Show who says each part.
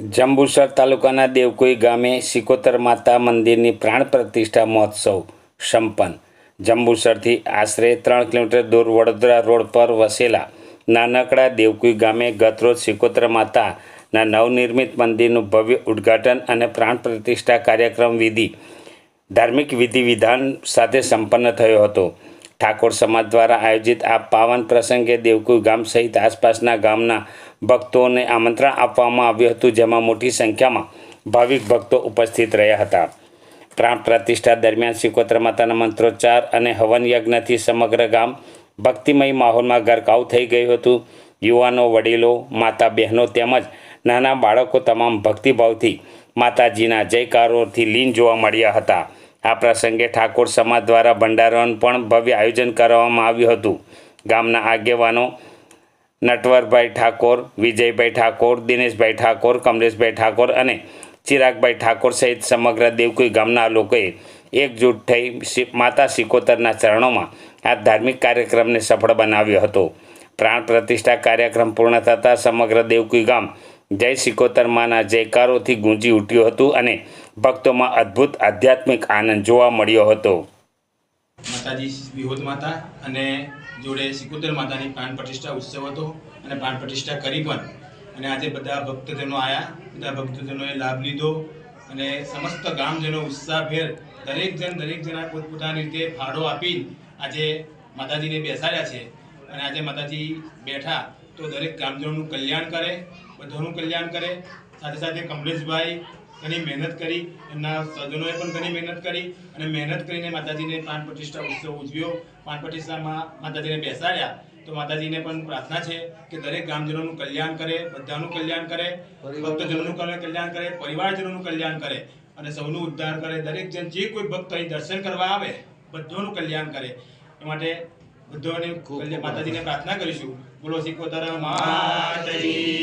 Speaker 1: જંબુસર તાલુકાના દેવકુઈ ગામે સિકોતર માતા મંદિરની પ્રાણ પ્રતિષ્ઠા મહોત્સવ સંપન્ન. જંબુસરથી આશરે ત્રણ કિલોમીટર દૂર વડોદરા રોડ પર વસેલા નાનકડા દેવકુઈ ગામે ગતરોજ સિકોતર માતાના નવનિર્મિત મંદિરનું ભવ્ય ઉદ્ઘાટન અને પ્રાણ પ્રતિષ્ઠા કાર્યક્રમ વિધિ, ધાર્મિક વિધિ વિધાન સાથે સંપન્ન થયો હતો. ઠાકોર સમાજ દ્વારા આયોજિત આ પાવન પ્રસંગે દેવકુઈ ગામ સહિત આસપાસના ગામના ભક્તોને આમંત્રણ આપવામાં આવ્યું હતું, જેમાં મોટી સંખ્યામાં ભાવિક ભક્તો ઉપસ્થિત રહ્યા હતા. પ્રાણ પ્રતિષ્ઠા દરમિયાન શિકોત્ર માતાના મંત્રોચ્ચાર અને હવન યજ્ઞથી સમગ્ર ગામ ભક્તિમય માહોલમાં ગરકાવ થઈ ગયું હતું. યુવાનો, વડીલો માતા બહેનો તેમજ નાના બાળકો તમામ ભક્તિભાવથી માતાજીના જયકારોથી લીન જોવા મળ્યા હતા. આ પ્રસંગે ઠાકોર સમાજ દ્વારા ભંડારાનું પણ ભવ્ય આયોજન કરવામાં આવ્યું હતું. ગામના આગેવાનો નટવરભાઈ ઠાકોર, વિજયભાઈ ઠાકોર, દિનેશભાઈ ઠાકોર, કમલેશભાઈ ઠાકોર અને ચિરાગભાઈ ઠાકોર સહિત સમગ્ર દેવકુઈ ગામના લોકોએ એકજૂટ થઈ માતા સિકોતરના ચરણોમાં આ ધાર્મિક કાર્યક્રમને સફળ બનાવ્યો હતો. પ્રાણ પ્રતિષ્ઠા કાર્યક્રમ પૂર્ણ થતાં સમગ્ર દેવકુઈ ગામ જય સિકોતર માના જયકારોથી ગુંજી ઉઠ્યું હતું અને ભક્તોમાં અદ્ભુત આધ્યાત્મિક આનંદ જોવા મળ્યો હતો.
Speaker 2: માતાજી વિહોદ માતા અને જોડે સિકોતર માતાની પ્રાણ પ્રતિષ્ઠા ઉત્સવ હતો અને પ્રાણ પ્રતિષ્ઠા કરી પણ અને આજે બધા ભક્તજનો આવ્યા બધા ભક્તજનોએ લાભ લીધો અને સમસ્ત ગામજનો ઉત્સાહભેર દરેક જણ, દરેક જણા પોતપોતાની રીતે ફાળો આપી આજે માતાજીને બેસાડ્યા છે. અને આજે માતાજી બેઠા તો દરેક ગામજનોનું કલ્યાણ કરે, બધાનું કલ્યાણ કરે. સાથે સાથે કમલેશભાઈ ઘણી મહેનત કરી એમના સ્વજનોએ પણ ઘણી મહેનત કરી અને મહેનત કરીને માતાજીને પ્રાણ પ્રતિષ્ઠા ઉત્સવ ઉજવ્યો. પ્રાણ પ્રતિષ્ઠામાં માતાજીને બેસાડ્યા. તો માતાજીને પણ પ્રાર્થના છે કે દરેક ગામજનોનું કલ્યાણ કરે બધાનું કલ્યાણ કરે ભક્તજનોનું કલ્યાણ કરે પરિવારજનોનું કલ્યાણ કરે અને સૌનું ઉદ્ધાર કરે. દરેક જણ જે કોઈ ભક્ત અહીં દર્શન કરવા આવે બધાનું કલ્યાણ કરે. એ માટે બધાને માતાજીને પ્રાર્થના કરીશું. બોલો સિકોતર માતાજી. જય વિહુદ માતા